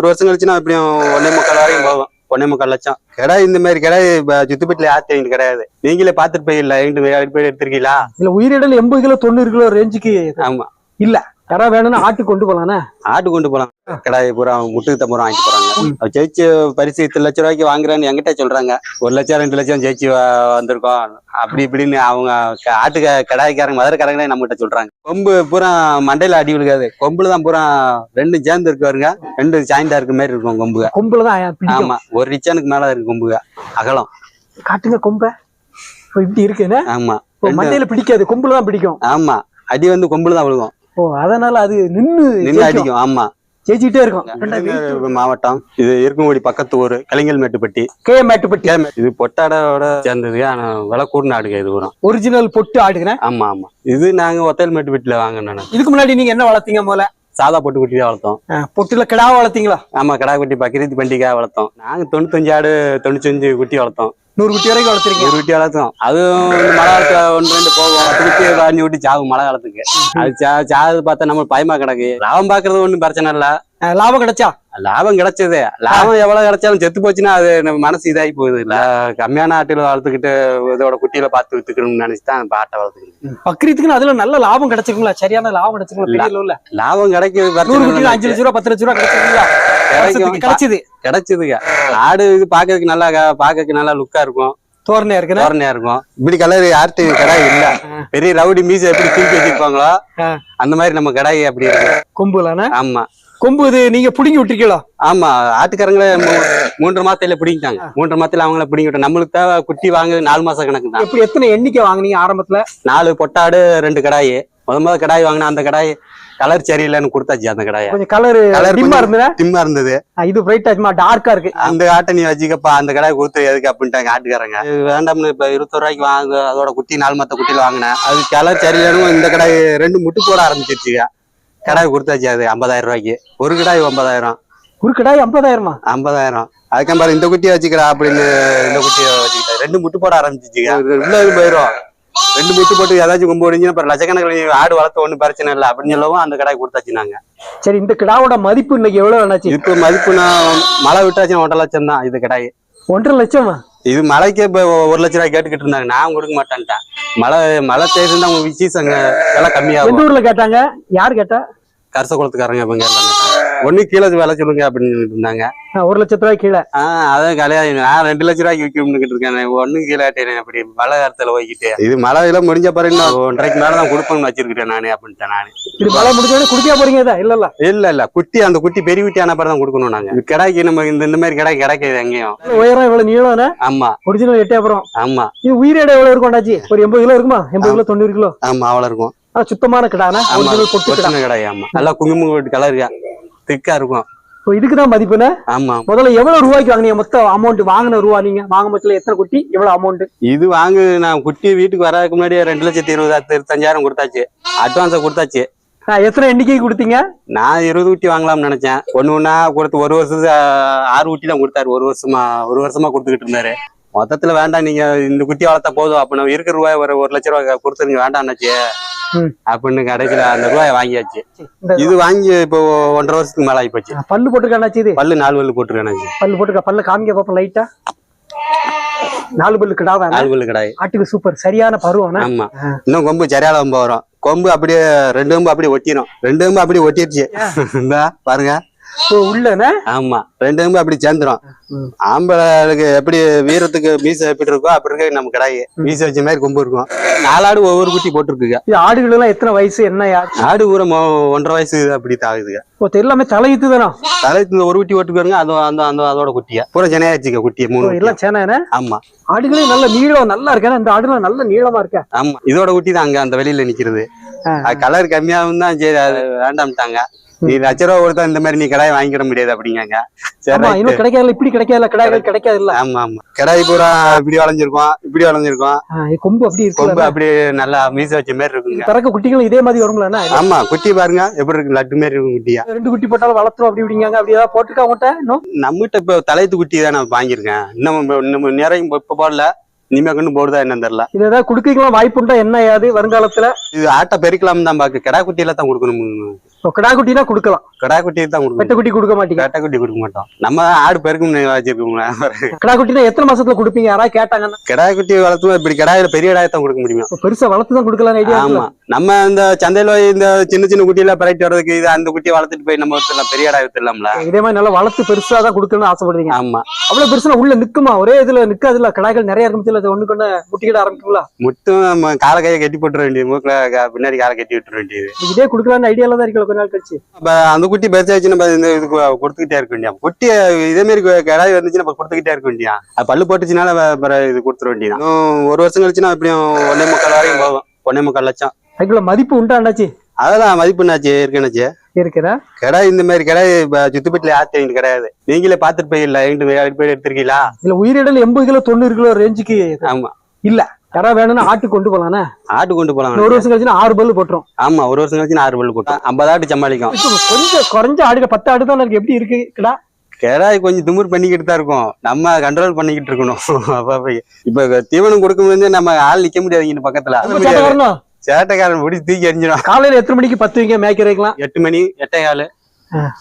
ஒரு வருஷம் கழிச்சுன்னா எப்படியும் ஒன்னே முக்கால் வரைக்கும் போகும். ஒன்னே முக்கால் லட்சம். கடை இந்த மாதிரி கடை சுத்துப்பட்டில எங்கிட்டு கிடையாது. நீங்களே பாத்துட்டு போயிடல எங்கிட்டு போய் எடுத்திருக்கீங்களா இல்ல உயிரிடல் எண்பது கிலோ தொண்ணூறு கிலோ ரேஞ்சுக்கு ஆமா. இல்ல. கடை வேணும்னா ஆட்டு கொண்டு போலானே? ஆட்டு கொண்டு போலாம். கடாய் பூரா முட்டுக்கு பூரா வாங்கிட்டு போறாங்க. ஜெயிச்சு பரிசு இத்தனை லட்ச ரூபாய்க்கு வாங்குறேன்னு என்கிட்ட சொல்றாங்க. ஒரு லட்சம் ரெண்டு லட்சம் ஜெயிச்சு வந்திருக்கோம். அப்படி இப்படின்னு அவங்க ஆட்டு கடாய்க்காரங்க மதுரைக்காரங்களே நம்மகிட்ட சொல்றாங்க. கொம்பு பூரா மண்டையில அடி விழுகாது. கொம்புல தான் பூரா ரெண்டு சேர்ந்து இருக்கு பாருங்க. ரெண்டு ஜாயிண்டா இருக்க மாதிரி இருக்கும் கொம்புக. கொம்புல தான் ஆமா. ஒரு ரிச்சனுக்கு மேல இருக்கு கொம்புக. அகலம். காட்டுங்க கொம்ப. இப்போ இப்படி இருக்குன்னு ஆமா. மண்டையில பிடிக்காது. கொம்புல தான் பிடிக்கும். ஆமா. அடி வந்து கொம்புல தான் விழுகும். ஓ அதனால அது நின்னு நின்று ஜெயிக்கும். அடிக்கும் ஆமா. ஜெயிச்சுக்கிட்டே இருக்கும். மாவட்டம்? இது இருக்கங்குடி பக்கத்து ஊர் கலிங்கல் மேட்டுப்பட்டி. கே மேட்டுப்பட்டி. இது பொட்டாடோட சேர்ந்தது ஆனா விலை கூடின ஆடுங்க இது வரும் ஒரிஜினல் பொட்டு ஆடுகிறேன் ஆமா ஆமா. இது நாங்க ஒத்தையல் மேட்டு வீட்டுல வாங்கினோம் இதுக்கு முன்னாடி நீங்க என்ன வளர்த்தீங்க முதல்ல? சாதா பொட்டு குட்டி தான் வளர்த்தோம் பொட்டுல கிடா வளர்த்தீங்களா? ஆமா கடா குட்டி பக்கிரீத் பண்டிகை வளர்த்தோம். நாங்க தொண்ணூத்தஞ்சு ஆடு தொண்ணூத்தஞ்சு குட்டி வளர்த்தோம். நூறு குட்டி வரைக்கும் வளர்த்துருக்கீங்க? ஒரு குட்டி வளர்த்தோம். அதுவும் மழை காலத்துல ஒன்று ரெண்டு போகும். குட்டி வாங்கி விட்டு சாகும் மழை காலத்துக்கு. அது சா- சாது பார்த்தா நம்ம பயமா கிடக்கு. லாபம் பாக்குறது ஒண்ணும் பிரச்சனை இல்ல. லாபம் கிடைச்சா? லாபம் கிடைச்சது. லாபம் எவ்வளவு கிடைச்சாலும் செத்து போச்சுன்னா அது நம்ம மனசு இதாகி போகுது. இல்ல கம்மியான ஆட்டுல வளர்த்துக்கிட்டு இதோட குட்டியில பார்த்து வித்துக்கணும்னு நினைச்சு தான் இப்ப ஆட்டை வளர்த்துக்கணும் பக்ரீத்துக்குன்னு அதுல நல்ல லாபம் கிடைச்சிருக்குங்களா சரியான லாபம் கிடைச்சிருக்குங்களா லாபம் கிடைக்குது. அஞ்சு லட்ச ரூபா பத்து லட்ச ரூபா கிடைச்சிருக்குங்களா கிடைச்சது. கிடைச்சதுங்க. ஆடு இது பாக்குறதுக்கு நல்லா பாக்குறதுக்கு நல்லா லுக்கா இருக்கும். தோரணையா இருக்குன்னு? தோரணையா இருக்கும். இப்படி கலர் யார்ட்டு கடாய் இல்ல. பெரிய ரவுடி மீசை எப்படி தூக்கி வச்சிருப்பாங்களோ. அந்த மாதிரி நம்ம கடாய் அப்படி இருக்கு. கொம்புலான ஆமா. கொம்பு இது நீங்க புடுங்கி விட்டுருக்கீங்களா? ஆமா ஆட்டுக்காரங்களே மூன்று மாசத்துல பிடிங்கிட்டாங்க. மூன்று மாசத்துல அவங்கள பிடிங்கிட்டோம் நம்மளுக்கு தேவை குட்டி வாங்க நாலு மாசம் கணக்கு தான். எப்படி எத்தனை எண்ணிக்கை வாங்குனீங்க ஆரம்பத்துல? நாலு பொட்டாடு ரெண்டு கடாய். முத முத கடாய் வாங்கினா அந்த கடாய் கலர் சரியில்லைன்னு கொடுத்தாச்சு அந்த கடாய. கொஞ்சம் கலர் கலர் டிம்மா இருந்தது? திம்மா இருந்தது. இது பிரைட் ஆச்சுமா டார்க்கா இருக்கு. அந்த ஆட்டை நீ வச்சுக்கப்பா அந்த கடாய் கொடுத்து எதுக்கு அப்படின்ட்டாங்க ஆட்டுக்காரங்க. வேண்டாம்னு இப்ப இருபத்தொரு ரூபாய்க்கு வாங்க அதோட குட்டி நாலு மத்த குட்டியில வாங்கினேன். அது கலர் சரியில்லைன்னு இந்த கடாய் ரெண்டு முட்டு போட ஆரம்பிச்சிருச்சுங்க. கடாய் கொடுத்தாச்சு அது ஐம்பதாயிரம் ரூபாய்க்கு. ஒரு கடாய் ஒன்பதாயிரம் ஒரு கடாய் ஐம்பதாயிரமா? ஐம்பதாயிரம். அதுக்கு பாரு இந்த குட்டியை வச்சுக்கிறா அப்படின்னு இந்த குட்டியை வச்சுக்கிட்டேன் ரெண்டு முட்டு போட ஆரம்பிச்சிச்சுங்க. உள்ள இது போயிரும். ரெண்டு முட்டு போட்டு ஏதாச்சும் கொம்பு ஒடிஞ்சு அப்புறம் லட்சக்கணக்கில் ஆடு வளர்த்த ஒன்றும் பிரச்சனை இல்லை அப்படின்னு சொல்லவும் அந்த கடாய் கொடுத்தாச்சு நாங்க சரி இந்த கிடாவோட மதிப்பு இன்னைக்கு எவ்வளவு வேணாச்சு இப்போ மதிப்புனா மழை விட்டாச்சுன்னா ஒன்றரை லட்சம் தான் இது கடாய். ஒன்றரை லட்சமா? இது மழைக்கே இப்போ ஒரு லட்ச ரூபாய் கேட்டுக்கிட்டு இருந்தாங்க. நான் கொடுக்க மாட்டேன்ட்டேன். மழை மழை தேய்ந்து அவங்க சீசன் எல்லாம் கம்மியாகும். எந்த ஊர்ல கேட்டாங்க? யார் கேட்டா? கரச குளத்துக்காரங்க இவங்க எல்லாம் ஒண்ணு கீழே விலை சொல்லுங்க அப்படின்னு இருந்தாங்க. ஒரு லட்சத்து ரூபாய் கீழே. ஆஹ் அதான் கல்யாணம் நான் ரெண்டு லட்ச ரூபாய்க்கு விற்கணும்னு இருக்கேன் ஒண்ணு கீழே ஆட்டேன் அப்படி மழை காலத்துல போய்கிட்டு இது மழை எல்லாம் முடிஞ்ச நான் ஒன்றரைக்கு மேல தான் கொடுப்பேன்னு வச்சிருக்கேன் நானே அப்படின்ட்டேன் நானு. இது மழை முடிஞ்சோடனே குடிக்கா போறீங்க இதை? இல்ல இல்ல இல்ல. இல்ல குட்டி அந்த குட்டி பெரிய குட்டி ஆன பிறகு தான் கொடுக்கணும் நாங்க. இது கிடாய்க்கு நம்ம இந்த இந்த மாதிரி கிடாய் கிடைக்காது எங்கேயும். உயரம் இவ்வளவு நீளம்னா ஆமா. ஒரிஜினல் எட்டே அப்புறம். ஆமா. இது உயிரிடை எவ்வளவு இருக்கும் ஒரு எண்பது கிலோ இருக்குமா? எண்பது கிலோ தொண்ணூறு கிலோ? ஆமா அவ்வளவு இருக்கும். சுத்தமான கிடானா? ஒரிஜினல் கிடாய் ஆமா. நல்லா குங்குமம் கலர் திக்கா இருக்கும். இப்போ இதுக்கு தான் மதிப்புனா ஆமா. முதல்ல எவ்வளவு ரூபாய்க்கு வாங்குனீங்க? மொத்த அமௌண்ட் வாங்கின ரூபா நீங்க? வாங்க மொத்தம் எத்தனை குட்டி? எவ்வளவு அமௌண்ட் இது வாங்கு நான் குட்டி வீட்டுக்கு வரதுக்கு முன்னாடியே ரெண்டு லட்சத்தி இருபதாயிரத்து இருபத்தஞ்சாயிரம் கொடுத்தாச்சு. அட்வான்ஸை கொடுத்தாச்சு. எத்தனை எண்ணிக்கை கொடுத்தீங்க? நான் இருபது குட்டி வாங்கலாம்னு நினைச்சேன். ஒண்ணு ஒண்ணா கொடுத்து ஒரு வருஷத்துக்கு ஆறு குட்டி தான் கொடுத்தாரு. ஒரு வருஷமா ஒரு வருஷமா கொடுத்துக்கிட்டு இருந்தாரு. மொத்தத்துல வேண்டாம். நீங்க இந்த குட்டி வளர்த்தா போதும். அப்ப நம்ம இருக்கிற ரூபாய் ஒரு ஒரு லட்ச ரூபாய் கொடுத்துருங்க வேண்டாம்னாச்சு ம். அப்படின்னு கடைசியில அந்த ரூபாயை வாங்கியாச்சு. இது வாங்கி இப்போ ஒன்றரை வருஷத்துக்கு மேல ஆகி போச்சு பல்லு போட்டுருக்கா அண்ணாச்சி இது? பல்லு நாலு பல்லு போட்டுருக்கேன் பல்லு போட்டுருக்கா பல்ல காமிக்க பாப்போம் லைட்டா நாலு பல்லு கிடாவா? நாலு பல்லு கடாய். ஆட்டுக்கு சூப்பர் சரியான பருவம் ஆமா. இன்னும் கொம்பு சரியால கொம்பு வரும். கொம்பு அப்படியே ரெண்டு கொம்பு அப்படியே ஒட்டிரும். ரெண்டு கொம்பு அப்படியே ஒட்டிருச்சு. இந்தா பாருங்க. உள்ளன? ஆமா. ரெண்டு கொம்பு அப்படி சேர்ந்துரும். ம். ஆம்பளைக்கு எப்படி வீரத்துக்கு மீசை எப்படி இருக்கோ அப்படி இருக்க நம்ம கடாய். மீசை வச்ச மாதிரி கொம்பு இருக்கும். நாலாடு ஒவ்வொரு குட்டி போட்டிருக்குங்க. இது ஆடுகள் எல்லாம் எத்தனை வயசு என்ன ஆடு ஊர ஒன்றரை வயசு அப்படி தாகுதுங்க. ஓ, எல்லாமே தலையித்து தானே தலைக்கு ஒரு குட்டி போட்டுருக்காருங்க அது அந்த அந்த அதோட குட்டிய. பூரா ஜனையாச்சுக்க குட்டிய மூணு. எல்லாம் சேனை ஆமா. ஆடுகளே நல்ல நீளம் நல்லா இருக்கா இந்த ஆடுலாம் நல்ல நீளமா இருக்கா. ஆமா. இதோட குட்டி தான் அங்க அந்த வெளியில நிக்கிறது. கலர் கம்மியாகும் தான் சரி அது வேண்டாம்ட்டாங்க. நீ லட்ச ரூபா கொடுத்தா இந்த மாதிரி நீ கடாய் வாங்கிக்கிட முடியாது அப்படிங்காங்க. சரி. இன்னும் கிடைக்காதுல இப்படி கிடைக்காதுல கிடாய்கள் கிடைக்காது இல்ல ஆமா ஆமா. கடாய் பூரா இப்படி வளைஞ்சிருக்கும் இப்படி வளைஞ்சிருக்கும். கொம்பு அப்படி கொம்பு அப்படி நல்லா மீச வச்ச மாதிரி இருக்குங்க. பிறக்க குட்டிகள் இதே மாதிரி வருங்களா ஆமா குட்டி பாருங்க எப்படி இருக்கு லட்டு மாதிரி இருக்கும் குட்டியா. ரெண்டு குட்டி போட்டாலும் வளர்த்துரும் அப்படி இப்படிங்க அப்படி ஏதாவது போட்டுருக்கா உங்கள்கிட்ட இன்னும் நம்மகிட்ட இப்ப தலைத்து குட்டி தான் நான் வாங்கியிருக்கேன். இன்னும் இன்னும் நிறைய இப்ப போடல. இனிமே கொண்டு போடுதா என்னன்னு தெரியல. இது ஏதாவது குடுக்கலாம் வாய்ப்பு உண்டா? என்ன ஏது வருங்காலத்துல? இது ஆட்டை பெருக்கலாம் தான் பாக்கு கிடா குட்டியில தான் கொடுக்கணும் கிடா குட்டினா கொடுக்கலாம். கடா குட்டி தான் கொடுக்கணும். வெட்ட குட்டி கொடுக்க மாட்டீங்க. கட்டை குட்டி கொடுக்க மாட்டோம். நம்ம ஆடு பெருக்கும் வச்சிருக்கோம் கிடா குட்டினா எத்தனை மாசத்துல கொடுப்பீங்க? யாராவது கேட்டாங்கன்னா. கிடா குட்டி வளர்த்து இப்படி கடாயில பெரிய கடாயை தான் கொடுக்க முடியும். பெருசா வளர்த்து தான் கொடுக்கலாம் ஐடியா ஆமா. நம்ம இந்த சந்தையில இந்த சின்ன சின்ன குட்டியெல்லாம் பரட்டி வர்றதுக்கு இது அந்த குட்டியை வளர்த்துட்டு போய் நம்ம வித்துடலாம் பெரிய கடா வித்துடலாம்ல. இதே மாதிரி நல்லா வளர்த்து பெருசா தான் கொடுக்கணும்னு ஆசைப்படுறீங்க. ஆமா. அவ்வளவு பெருசுனா உள்ள நிக்குமா? ஒரே இதுல நிக்காதுல கடாய்கள் நிறைய ஆரம்பிச்சுல ஒண்ணு கொண்டு முட்டிக்கிட ஆரம்பிக்குங்களா முட்டும் காலை கையை கட்டி போட்டுற வேண்டியது. மூக்குல பின்னாடி காலை கட்டி விட்டுற வேண்டியது. இதே கொடுக்கலாம்னு ஐடியால தான் இருக்கல கொஞ்ச நாள் கழிச்சு. அந்த குட்டி பெருசாச்சு நம்ம இந்த இதுக்கு கொடுத்துக்கிட்டே இருக்க வேண்டியா குட்டி இதே மாதிரி கடாய் வந்துச்சு நம்ம கொடுத்துக்கிட்டே இருக்க வேண்டியா அது பல்லு போட்டுச்சுனால இது கொடுத்துட இன்னும் ஒரு வருஷம் கழிச்சுன்னா எப்படியும் ஒன்னே முக்கால் வரைக்கும் போகும். ஒன்னே முக்கால் லட்சம். அதுக்குள்ள மதிப்பு உண்டாண்டாச்சு? அதெல்லாம் மதிப்புனாச்சு இருக்குன்னாச்சு இருக்கிறா கடாய் இந்த மாதிரி கடாய் சுத்துப்பட்டில ஆத்து எங்கிட்ட கிடையாது. நீங்களே பாத்துட்டு போயிடல எங்கிட்ட போய் எடுத்திருக்கீங்களா? இதுல உயிரிடல் எண்பது கிலோ தொண்ணூறு கிலோ ரேஞ்சுக்கு ஆமா. இல்ல. யாராவது வேணும்னா ஆட்டு கொண்டு போலானே? ஆட்டு கொண்டு போலாம். ஒரு வருஷம் கழிச்சுன்னா ஆறு பல்லு போட்டுரும் ஆமா ஒரு வருஷம் கழிச்சு ஆறு பல்லு போட்டேன் ஐம்பது ஆட்டு சமாளிக்கும். கொஞ்சம் குறைஞ்ச ஆடுக பத்து ஆடு தான் இருக்கு. எப்படி இருக்கு? கிடா? கிடாய் கொஞ்சம் திமிர் பண்ணிக்கிட்டு தான் இருக்கும். நம்ம கண்ட்ரோல் பண்ணிக்கிட்டு இருக்கணும். இப்ப தீவனம் கொடுக்க முடியாது நம்ம ஆள் நிக்க முடியாது இங்க பக்கத்துல. சேட்டைக்காரன் பிடிச்சி தூக்கி எறிஞ்சிடும். காலையில எத்தனை மணிக்கு பத்து வைங்க? மேய்க்கிறீங்களா எட்டு மணி எட்டே காலு.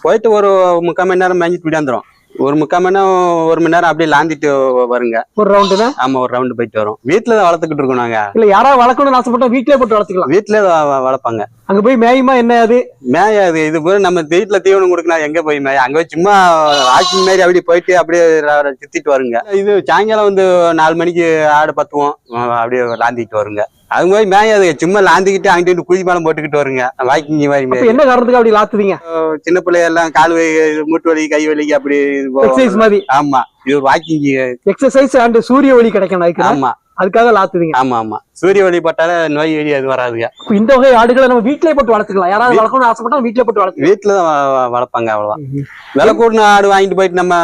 போயிட்டு ஒரு முக்கால் மணி நேரம் மேய்ஞ்சிட்டு விடாந்துரும். ஒரு முக்கால் மணி நேரம் ஒரு மணி நேரம் அப்படியே லாந்திட்டு வருங்க. ஒரு ரவுண்டுனா ஆமா ஒரு ரவுண்டு போயிட்டு வரும். வீட்டுல தான் வளர்த்துக்கிட்டு இருக்கோம் நாங்க. இல்ல யாராவது வளர்க்கணும்னு ஆசைப்பட்டா வீட்லயே போட்டு வளர்த்துக்கலாம். வீட்டுல தான் வ- வளர்ப்பாங்க. அங்க போய் மேயுமா என்ன அது? மேய அது இது போய் நம்ம வீட்டுல தீவனம் கொடுக்கணும் எங்க போய் மேய அங்க போய் சும்மா வாக்கிங் மாதிரி அப்படியே போயிட்டு அப்படியே சுத்திட்டு வருங்க. இது சாயங்காலம் வந்து நாலு மணிக்கு ஆடு பத்துவோம். அப்படியே லாந்திக்கிட்டு வருங்க. அது போய் மேயாது சும்மா லாந்திக்கிட்டு அங்கிட்டு குதி மேலம் போட்டுக்கிட்டு வருங்க. வாக்கிங் மாதிரி மேய. என்ன காரணத்துக்கு அப்படி லாத்துவீங்க? சின்ன பிள்ளையெல்லாம் கால் வலி மூட்டு வலி கை வலி அப்படி. எக்ஸசைஸ் மாதிரி. ஆமா. இது வாக்கிங் எக்ஸசைஸ் அண்ட் சூரிய ஒளி கிடைக்கணும் அதுக்கு ஆமா. அதுக்காக லாத்துவீங்க. ஆமா ஆமா. சூரிய ஒளி பட்டால நோய் வெளி அது வராதுங்க. இந்த வகை ஆடுகளை நம்ம வீட்லயே போட்டு வளர்த்துக்கலாம். யாராவது வளர்க்கணும்னு ஆசைப்பட்டா வீட்லயே போட்டு வளர்த்துக்கலாம். வீட்டுல தான் வளர்ப்பாங்க அவ்வளவுதான். விலை கூடின ஆடு வாங்கிட்டு போயிட்டு நம்ம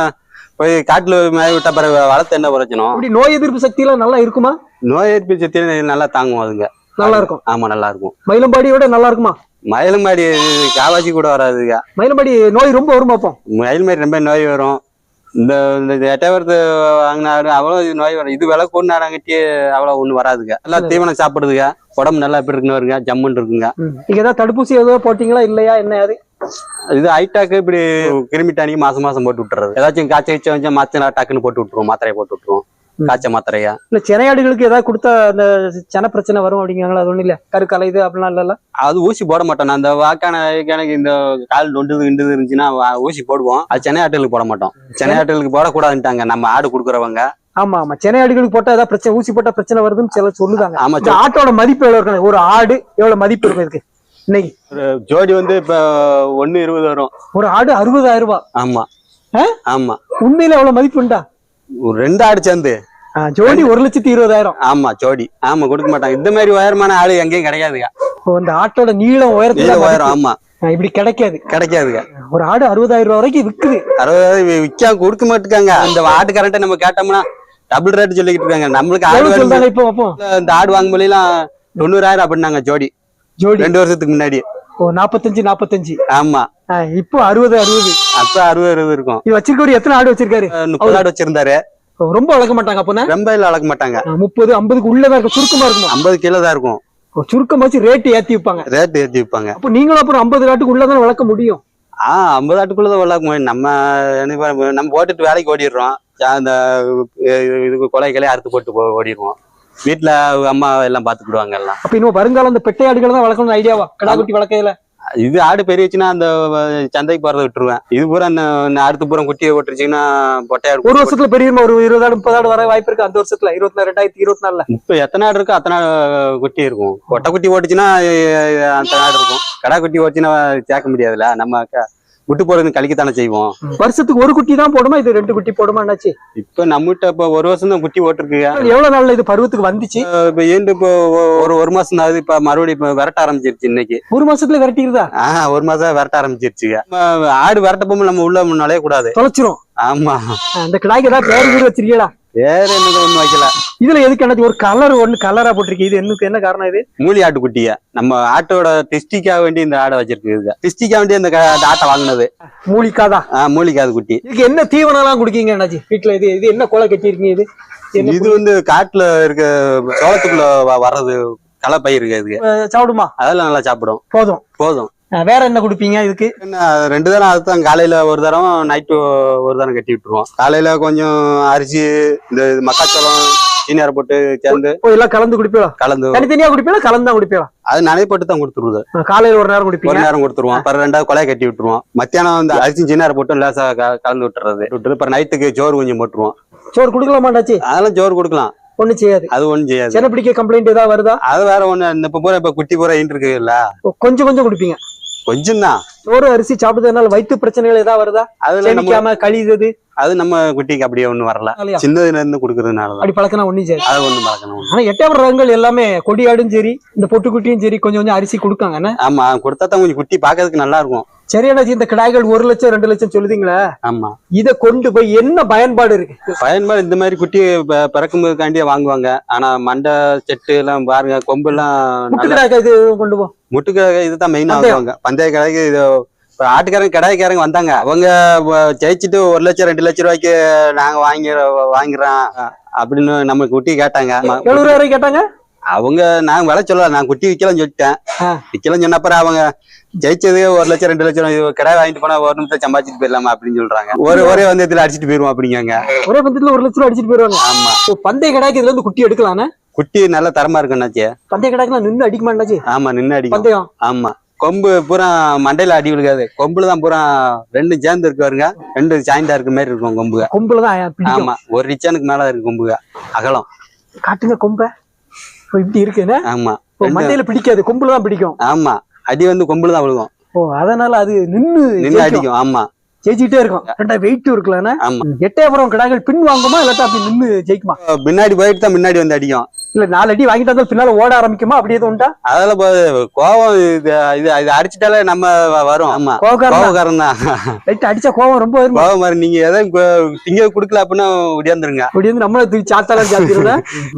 போய் காட்டுல மேய விட்ட பிறகு வளர்த்து என்ன பிரச்சனை? அப்படி நோய் எதிர்ப்பு சக்தி எல்லாம் நல்லா இருக்குமா? நோய் எதிர்ப்பு சக்தி நல்லா தாங்கும் அதுங்க. நல்லா இருக்கும். ஆமா நல்லா இருக்கும். மயிலம்பாடியோட நல்லா இருக்குமா? மயிலுமாடி காவாச்சி கூட வராதுங்க மயிலம்பாடி நோய் ரொம்ப வருமா அப்போ? மயில் மாதிரி ரொம்ப நோய் வரும். இந்த இந்த எட்டவரத்து வாங்கின ஆடு அவ்வளவு நோய் வரும் இது விலை கூடின ஆடாங்கட்டி அவ்வளவு ஒண்ணு வராதுங்க. நல்லா தீவனம் சாப்பிடுதுங்க. உடம்பு நல்லா எப்படி இருக்குன்னு வருங்க. ஜம்முன்னு இருக்குங்க. நீங்க ஏதாவது தடுப்பூசி ஏதோ போட்டீங்களா? இல்லையா? என்ன அது? இது ஹைட்டாக்கு இப்படி கிருமி டானிக்கு மாசம் மாசம் போட்டு விட்டுறது. ஏதாச்சும் காய்ச்சல் வச்சு வச்சா மாத்திரை டக்குன்னு போட்டு விட்டுருவோம். மாத்திரையை போட்டு விட்டுருவோம். காய்ச்ச மாத்திரையா. இல்ல செனையாடுகளுக்கு ஏதாவது கொடுத்தா அந்த சென பிரச்சனை வரும் அப்படிங்கிறாங்களா? அது ஒண்ணும் இல்ல. கருக்கலை இது அப்படிலாம் இல்லல்ல? அது ஊசி போட மாட்டோம். நான் அந்த வாக்கான எனக்கு இந்த கால் நொண்டுது கிண்டுது இருந்துச்சுன்னா ஊசி போடுவோம். அது சென்னை ஆட்டுகளுக்கு போட மாட்டோம். சென்னை ஆட்டுகளுக்கு போடக்கூடாதுன்ட்டாங்க. நம்ம ஆடு கொடுக்குறவங்க. ஆமா ஆமா. செனையாடுகளுக்கு போட்டா ஏதாவது பிரச்சனை ஊசி போட்டா பிரச்சனை வருதுன்னு சிலர் சொல்லுதாங்க. ஆமா ஆட்டோட மதிப்பு எவ்வளவு இருக்கு? ஒரு ஆடு எவ்வளவு மதிப்பு இருக்கும் இதுக்கு? இன்னைக்கு? ஜோடி வந்து இப்ப ஒண்ணு இருபது வரும். ஒரு ஆடு அறுபதாயிரம் ரூபாய். ஆமா? ஆமா. உண்மையில எவ்வளவு மதிப்பு உண்டா? ஒரு ரெண்டு ஆடு சேர்ந்து. ஜோடி ஒரு லட்சத்தி இருபதாயிரம். ஆமா ஜோடி. ஆமா கொடுக்க மாட்டாங்க. இந்த மாதிரி உயரமான ஆடு எங்கேயும் கிடைக்காதுங்க. இந்த ஆட்டோட நீளம் உயரத்துல. உயரம் ஆமா. இப்படி கிடைக்காது. கிடைக்காதுங்க. ஒரு ஆடு அறுபதாயிரம் ரூபாய் வரைக்கும் விக்குது. அறுபது விற்கா கொடுக்க மாட்டுக்காங்க. இந்த ஆட்டு கரண்ட்டை நம்ம கேட்டோம்னா டபுள் ரேட் சொல்லிக்கிட்டு இருக்காங்க. நம்மளுக்கு ஆடு இப்போ இந்த ஆடு வாங்கும் போதெல்லாம் தொண்ணூறாயிரம் அப்படின்னாங்க ஜோடி. ஜோடி. ரெண்டு வருஷத்துக்கு முன்னாடி. ஓ நாற்பத்தஞ்சு நாற்பத்தஞ்சு ஆமா. இப்போ அறுபது அறுபது. அப்ப அறுபது அறுபது இருக்கும். இது வச்சிருக்கவர் எத்தனை ஆடு வச்சிருக்காரு? முப்பது ஆடு வச்சிருந்தாரு. ரொம்ப வளர்க்க மாட்டாங்க அப்பனா? ரொம்ப எல்லாம் வளர்க்க மாட்டாங்க. முப்பது ஐம்பதுக்கு உள்ளதா இருக்கும் சுருக்கமா இருக்குமா? ஐம்பது கிலோ தான் இருக்கும். சுருக்கமா வச்சு ரேட் ஏத்தி வைப்பாங்க. ரேட் ஏற்றி விற்பாங்க அப்போ நீங்களும் அப்புறம் ஐம்பது ஆட்டுக்கு உள்ளதான் வளர்க்க முடியும்? ஆஹ் ஐம்பது ஆட்டுக்குள்ளதான் வளர்க்க முடியும். நம்ம நம்ம போட்டுட்டு வேலைக்கு ஓடிடுறோம். அந்த அஹ் இதுக்கு கொலை கிளைய அறுத்து போட்டு ஓடிடுவோம். வீட்டுல அம்மா எல்லாம் பாத்துக்கிடுவாங்க எல்லாம். அப்ப இன்னும் வருங்காலம் அந்த பெட்டை ஆடுகளை தான் வளர்க்கணும் ஐடியாவா கடா குட்டி வளர்க்கையில? இது ஆடு பெரியச்சுன்னா அந்த சந்தைக்கு போறதை விட்டுருவேன். இது பூரா அடுத்து பூரா குட்டியை ஓட்டுருச்சுன்னா பொட்டையாடு ஒரு வருஷத்துல பெரிய ஒரு இருபது ஆடு முப்பது ஆடு வர வாய்ப்பு இருக்கு அந்த வருஷத்துல. இருபத்தி நாலு ரெண்டாயிரத்தி இருபத்தி நாலுல. இப்ப எத்தனை ஆடு இருக்கோ? அத்தனை குட்டி இருக்கும். கொட்டை குட்டி ஓட்டுச்சுன்னா அத்தனை ஆடு இருக்கும். கடா குட்டி ஓட்டுச்சுன்னா சேர்க்க முடியாதுல்ல? நம்ம விட்டு போறது கழிக்கத்தானே செய்வோம். வருஷத்துக்கு ஒரு குட்டி தான் போடுமா? இது ரெண்டு குட்டி போடுமா? என்னாச்சு? இப்ப நம்மகிட்ட இப்ப ஒரு வருஷம் தான் குட்டி ஓட்டிருக்குங்க எவ்வளவு நாள்ல இது பருவத்துக்கு வந்துச்சு? இப்ப ஏண்டு இப்போ ஒரு ஒரு மாசம் தான். இப்ப மறுபடியும் இப்ப விரட்ட ஆரம்பிச்சிருச்சு இன்னைக்கு. ஒரு மாசத்துல விரட்டிடுதா ஆஹ் ஒரு மாசம் விரட்ட ஆரம்பிச்சிருச்சுங்க. நம்ம ஆடு விரட்ட போகும்போது நம்ம உள்ள நுழைய கூடாது தொலைச்சிரும். ஆமா. அந்த கிடாய்க்கு ஏதாவது பேர் வச்சிருக்கீங்களா? வேற என்னது ஒண்ணு வைக்கல. இதுல எதுக்கு என்ன ஒரு கலர் ஒண்ணு கலரா போட்டிருக்கு இது என்னக்கு என்ன காரணம் இது? மூலி ஆட்டு குட்டிய. நம்ம ஆட்டோட டிஸ்டிக்காக வேண்டி இந்த ஆடை வச்சிருக்கு டிஸ்டிக்காக வேண்டி இந்த ஆட்டை வாங்கினது. மூலிக்காதா ஆஹ் மூலிக்காது குட்டி. இதுக்கு என்ன தீவனம் எல்லாம் குடிக்கீங்க அண்ணாச்சி வீட்டுல இது இது என்ன கொலை கட்டி இருக்கீங்க இது? என்ன இது வந்து காட்டுல இருக்க சோளத்துக்குள்ள வர்றது களை பயிருக்கு இதுக்கு சாப்பிடுமா? அதெல்லாம் நல்லா சாப்பிடும். போதும். போதும். வேற என்ன கொடுப்பீங்க இதுக்கு? என்ன ரெண்டு தரம் அதுதான் காலையில ஒரு தரம் நைட்டு ஒரு தரம் கட்டி விட்டுருவோம். காலையில கொஞ்சம் அரிசி இந்த மக்காச்சோளம் சீனியாரை போட்டு சேர்ந்து எல்லாம் கலந்து குடிப்பீங்களா? கலந்து. தனித்தனியா குடிப்பீங்களா? கலந்து தான் குடிப்பீங்களா? அது நனைப்பட்டு தான் கொடுத்துருவது அஹ் காலையில ஒரு நேரம் ஒரு குடிப்பீங்க நேரம் கொடுத்துருவோம். அப்புறம் ரெண்டாவது கொலையை கட்டி விட்டுருவோம். மத்தியானம் இந்த அரிசி சீனியாரை போட்டு லேசா கலந்து விட்டுறது. விட்டுட்டு அப்புறம் நைட்டுக்கு சோறு கொஞ்சம் போட்டுருவோம். சோறு கொடுக்கலாமாண்டாச்சு? அதெல்லாம் சோறு கொடுக்கலாம். ஒண்ணும் செய்யாது. அது ஒண்ணும் செய்யாது. சென்னை பிடிக்க கம்ப்ளைண்ட் ஏதாவது வருதா? அது வேற ஒண்ணு. இப்ப பூரா இப்ப குட்டி பூரா இருக்குல்ல கொஞ்சம் கொஞ்சம் குடிப்பீங்க. கொஞ்சம் தான் சோறு அரிசி சாப்பிட்டதுனால வயிற்று பிரச்சனைகள் ஏதாவது வருதா? அதுல நம்ம சேமிக்காம கழிதது? அது நம்ம குட்டிக்கு அப்படியே ஒண்ணும் வரல? சின்னதுல இருந்து கொடுக்கறதுனாலதான். அப்படி பழக்கினா ஒண்ணும் செய்யாது. அது ஒண்ணும் மறக்கணும் ஆனா எட்டாவது ரகங்கள் எல்லாமே கொடியாடும் சரி இந்த பொட்டுக்குட்டியும் சரி கொஞ்சம் கொஞ்சம் அரிசி கொடுக்காங்க ஆமா கொடுத்தா தான் கொஞ்சம் குட்டி பாக்கிறதுக்கு நல்லா இருக்கும். சரி அண்ணாச்சி இந்த கிடாய்கள் ஒரு லட்சம் ரெண்டு லட்சம் சொல்லுதீங்களே? ஆமா. இத கொண்டு போய் என்ன பயன்பாடு இருக்கு? பயன்பாடு இந்த மாதிரி குட்டி பிறக்கும்போதுக்காண்டியே வாங்குவாங்க. ஆனா மண்டை செட்டு எல்லாம் பாருங்க கொம்பு எல்லாம் முட்டு இது கொண்டு போ. முட்டுக்க இதுதான் மெயினா. வாங்குவாங்க. பந்தய கடைக்கு இது ஆட்டுக்காரங்க கடாய்க்காரங்க வந்தாங்க. அவங்க ஜெயிச்சுட்டு ஒரு லட்சம் ரெண்டு லட்சம் ரூபாய்க்கு நாங்க வாங்கி வாங்குறோம் அப்படின்னு நம்ம குட்டி கேட்டாங்க. எழுபது ரூபாய் கேட்டாங்க? அவங்க நான் விலை சொல்லல நான் குட்டி விக்கலாம் சொல்லிட்டேன். ஆ. விக்கலாம் சொன்ன அப்புறம் அவங்க ஜெயிச்சது ஒரு லட்சம் ரெண்டு லட்சம் கடை வாங்கிட்டு போனா ஒரு நிமிஷம் சம்பாதிச்சிட்டு போயிடலாமா அப்படின்னு சொல்றாங்க. ஒரு ஒரே வந்தத்துல அடிச்சிட்டு போயிருவோம் அப்படிங்காங்க. ஒரே பந்தயத்துல ஒரு லட்சம் அடிச்சிட்டு போயிருவாங்க. ஆமா. பந்தய கிடாய்க்கு இதுல இருந்து குட்டி எடுக்கலாம்னே குட்டி நல்ல தரமா இருக்குன்னாச்சே பந்தய கிடாய்க்கு நின்று அடிக்க மாட்டாச்சு ஆமா நின்னு அடிக்கும். பந்தயம். ஆமா. கொம்பு பூரா மண்டையில அடி விழுகாது. கொம்புல தான் பூரா ரெண்டும் சேர்ந்து இருக்கு பாருங்க. ரெண்டு ஜாயிண்டா இருக்க மாதிரி இருக்கும் கொம்புக. கொம்புல தான் பிடிக்கும். ஆமா. ஒரு ரிச்சானுக்கு மேல இருக்கு கொம்புக. அகலம். காட்டுங்க கொம்ப. இப்படி இருக்குன்னு ஆமா. மண்டையில பிடிக்காது கொம்புல தான் பிடிக்கும். ஆமா. அடி வந்து கொம்புல தான் விழுகும். ஓ அதனால அது நின்னு நின்னு. அடிக்கும் ஆமா. ஜெயிச்சுக்கிட்டே இருக்கும். ரெண்டா வெயிட் இருக்குல்ல ஆமா. எட்டயபுரம் கிடாய்கள் பின் வாங்குமா இல்லாட்டா அப்படி நின்னு ஜெயிக்குமா? பின்னாடி போயிட்டு தான் முன்னாடி வந்து அடிக்கும். இல்ல நாலு அடி வாங்கிட்டு வந்தா பின்னால ஓட ஆரம்பிக்குமா? அப்படி எதுவும் உண்டா? அதெல்லாம் கோவம் இது இது இது அடிச்சிட்டாலே நம்ம வரும். ஆமா. கோவக்காரன் கோவக்காரன் தான். லைட் அடிச்சா கோவம் ரொம்ப வருமா? கோவம் மாதிரி நீங்க எதாவது திங்க குடுக்கல அப்படின்னா ஒடியாந்துருங்க. வந்து நம்மள தூக்கி சாத்தாலும் சாத்திருந்தா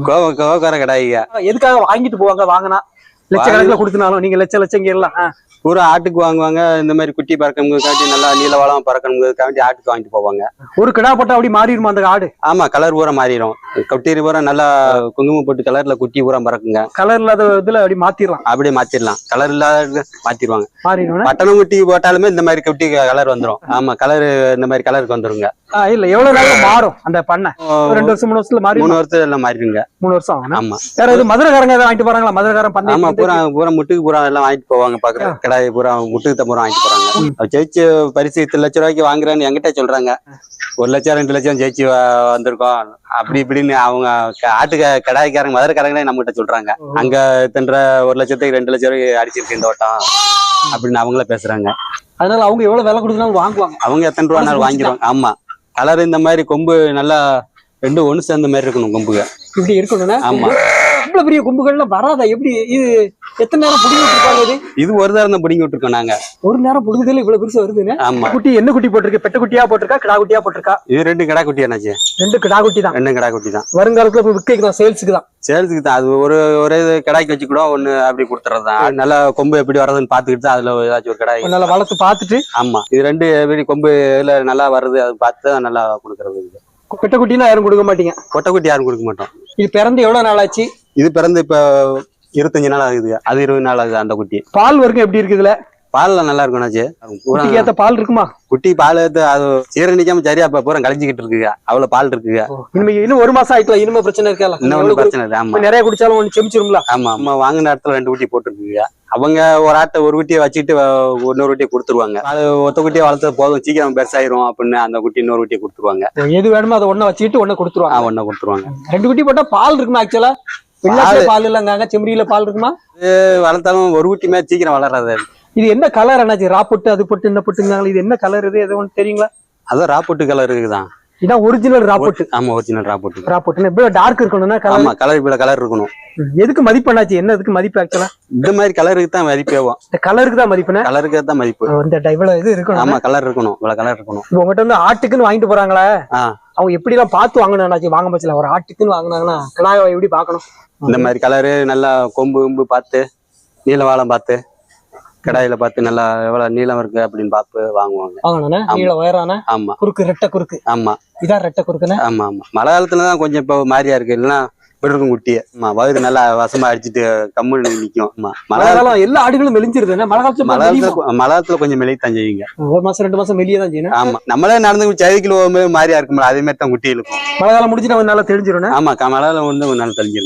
கோவ கோவக்கார கடாயிங்க எதுக்காக வாங்கிட்டு போவாங்க வாங்கினா? லட்சக்கணக்கில் கொடுத்தனாலும் நீங்க லட்ச லட்சம் கேரலாம் பூரா ஆட்டுக்கு வாங்குவாங்க. இந்த மாதிரி குட்டி பறக்கணுங்கிறதுக்காண்டி நல்லா நீளவாளம் பறக்கணுங்கிறதுக்காண்டி ஆட்டுக்கு வாங்கிட்டு போவாங்க. ஒரு கிடா போட்டா அப்படி மாறிடுமா அந்த ஆடு? ஆமா கலர் பூரா மாறிடும். குட்டி பூரா நல்லா குங்குமம் போட்டு கலர்ல குட்டி பூரா பறக்குங்க. கலர் இல்லாத இதுல அப்படி மாத்திரலாம். அப்படியே மாத்திரலாம். கலர் இல்லாத மாத்திடுவாங்க பட்டணம் குட்டி போட்டாலுமே இந்த மாதிரி குட்டி கலர் வந்துரும். ஆமா கலர் இந்த மாதிரி கலருக்கு வந்துருங்க. இல்ல எவ்வளவு நாள் மாறும் அந்த பண்ணை? ரெண்டு வருஷம் மூணு வருஷத்துல மாறி மூணு வருஷத்துல எல்லாம் மாறிடுங்க. மூணு வருஷம் ஆமா. வேற இது மதுரைக்காரங்க ஏதாவது வாங்கிட்டு போறாங்களா? மதுரைக்காரன் ஆமா பண்ணை பூரா பூரா முட்டுக்கு பூரா எல்லாம் வாங்கிட்டு போவாங்க பாக்குற கடாய் பூரா முட்டுக்கு தான் பூரா வாங்கிட்டு போறாங்க. ஜெயிச்சு பரிசு இத்தனை லட்சம் ரூபாய்க்கு வாங்குறேன்னு என்கிட்ட சொல்றாங்க. ஒரு லட்சம் ரெண்டு லட்சம் ஜெயிச்சு வந்திருக்கோம். அப்படி இப்படின்னு அவங்க ஆட்டு கடாய்க்காரங்க மதுரைக்காரங்களே நம்ம கிட்ட சொல்றாங்க. அங்க தின்ற ஒரு லட்சத்துக்கு ரெண்டு லட்சம் ரூபாய் அடிச்சிருக்கு இந்த வட்டம் அப்படின்னு அவங்கள பேசுறாங்க. அதனால அவங்க எவ்வளவு விலை கொடுத்தாலும் வாங்குவாங்க. அவங்க எத்தனை ரூபானாலும் வாங்கிடுவாங்க. ஆமா. கலர் இந்த மாதிரி கொம்பு நல்லா ரெண்டு ஒண்ணு சேர்ந்த மாதிரி இருக்கணும் கொம்புக. இப்படி இருக்கணும்னா? ஆமா. இவ்வளவு பெரிய கொம்புகள்லாம் வராதா? எப்படி இது எத்தனை நேரம் புடிங்கிட்டு இருக்காங்க இது? இது ஒரு தரம் தான் பிடிங்கி விட்டுருக்கோம் நாங்க. ஒரு நேரம் புடுங்குதல இவ்வளவு பெருசு வருதுன்னு? ஆமா. குட்டி என்ன குட்டி போட்டிருக்கு? பெட்ட குட்டியா போட்டிருக்கா? கிடா குட்டியா போட்டிருக்கா? இது ரெண்டு கடா குட்டி என்னாச்சு? ரெண்டு கிடா குட்டி தான். ரெண்டும் கடா குட்டி தான். வருங்காலத்துல இப்ப விற்கைக்கு தான் சேல்ஸுக்கு தான். சேல்ஸுக்கு தான். அது ஒரு ஒரே கடாய்க்கு வச்சு கூட ஒண்ணு அப்படி கொடுத்துறது தான். நல்லா கொம்பு எப்படி வர்றதுன்னு பாத்துக்கிட்டு தான் அதுல ஏதாச்சும் ஒரு கடாய் நல்லா வளர்த்து பார்த்துட்டு ஆமா. இது ரெண்டு எப்படி கொம்பு இதுல நல்லா வருது அது பார்த்து நல்லா கொடுக்கறது இது. பெட்ட குட்டினா யாரும் கொடுக்க மாட்டீங்க. கொட்டை குட்டி யாரும் கொடுக்க மாட்டோம். இது பிறந்து எவ்வளவு நாள் ஆச்சு இது பிறந்து இப்ப இருபத்தஞ்சு நாள் ஆகுது. அது இருபது நாள் ஆகுது அந்த குட்டி. பால் வரைக்கும் எப்படி இருக்குது இதுல? பால்ல நல்லா குட்டிக்கு ஏத்த பால் இருக்குமா? குட்டி பால் எடுத்து அது சீரணிக்காம சரியா இப்ப பூரா கழிஞ்சுக்கிட்டு இருக்குங்க அவ்வளவு பால் இருக்குங்க இனிமே இன்னும் ஒரு மாசம் ஆயிக்கலாம் இனிமே பிரச்சனை இருக்கல? இன்னும் பிரச்சனை இல்லை. ஆமா. நிறைய குடிச்சாலும் ஒண்ணு செமிச்சிரும்ல? ஆமா அம்மா வாங்கின இடத்துல ரெண்டு குட்டி போட்டுருக்குங்க அவங்க ஒரு ஆட்டை ஒரு குட்டியை வச்சுட்டு இன்னொரு குட்டியை கொடுத்துருவாங்க. அது ஒத்த குட்டியை வளர்த்தது போதும். சீக்கிரம் பெருசாயிரும் அப்படின்னு அந்த குட்டி இன்னொரு குட்டியை கொடுத்துருவாங்க. எது வேணுமோ அதை ஒண்ணு வச்சுக்கிட்டு ஒண்ணு ஆ கொடுத்துருவாங்க ஒன்ன கொடுத்துருவாங்க. ரெண்டு குட்டி போட்டா பால் இருக்குமா ஆக்சுவலா பால் இல்லங்காங்க செம்மறியில பால் இருக்குமா? வளர்த்தாலும் ஒரு குட்டி மேல சீக்கிரம் வளராது இது என்ன கலர் என்னாச்சு ரா பொட்டு அது பொட்டு என்ன பொட்டுங்காங்களா இது என்ன கலர் இது? எது ஒன்று தெரியுங்களா? அதான் ராப்போட்டு கலர் இருக்குதான் இதான் ஒரிஜினல் ரா பொட்டு. ஆமா ஒரிஜினல் ராப்போட்டு ரா பொட்டு இப்ப டார்க் இருக்கணும்னா கலர் ஆமா கலர் இப்ப கலர் இருக்கணும். எதுக்கு மதிப்பு என்னாச்சு என்ன எதுக்கு மதிப்பு ஆக்சுவலா இந்த மாதிரி கலருக்கு தான் இந்த கலருக்கு தான் மதிப்புனா கலருக்கு தான் மதிப்பு. இந்த இவ்வளவு இது இருக்கணும். ஆமா கலர் இருக்கணும். இவ்வளவு கலர் இருக்கணும். உங்ககிட்ட வந்து ஆட்டுக்குன்னு வாங்கிட்டு போறாங்களே. அவங்க எப்படி எல்லாம் பார்த்து வாங்கணும் வாங்க பட்சல ஒரு ஆட்டுக்குன்னு வாங்கினாங்கன்னா கிடாயை எப்படி பார்க்கணும்? இந்த மாதிரி கலரு நல்லா கொம்பு கொம்பு பார்த்து நீளவாளம் பார்த்து கடாயில பார்த்து நல்லா எவ்வளவு நீளம் இருக்கு அப்படின்னு பார்த்து வாங்குவாங்க. வாங்கணும்னா. நீள உயரான? ஆமா. குறுக்கு ரெட்டை குறுக்கு. ஆமா. இதான் ரெட்டை குறுக்குன்னு ஆமா ஆமா. மழை காலத்துல தான் கொஞ்சம் இப்போ மாறியா இருக்கு. இல்லைன்னா இருக்கும் குட்டியை. ஆமா வயிறு நல்லா வசமா அடிச்சிட்டு கம்முன்னு நிக்கும். ஆமா மழை காலம் எல்லா ஆடுகளும் மெலிஞ்சிருது. மழை காலத்துல மழை? காலத்துல மழை காலத்துல கொஞ்சம் மெலித்தான் செய்யுங்க ஒரு மாசம் ரெண்டு மாசம் மெலியே தான் செய்யணும். ஆமா நம்மளே நடந்து சைக்கிள் போகும்போது மாதிரியா இருக்கும்ல அதே மாதிரி தான் குட்டி இருக்கும் மழை காலம் முடிஞ்சு நம்ம நல்லா தெரிஞ்சிடும் ஆமா மழை வந்து ஒரு நாள் தெளிஞ்சிரும்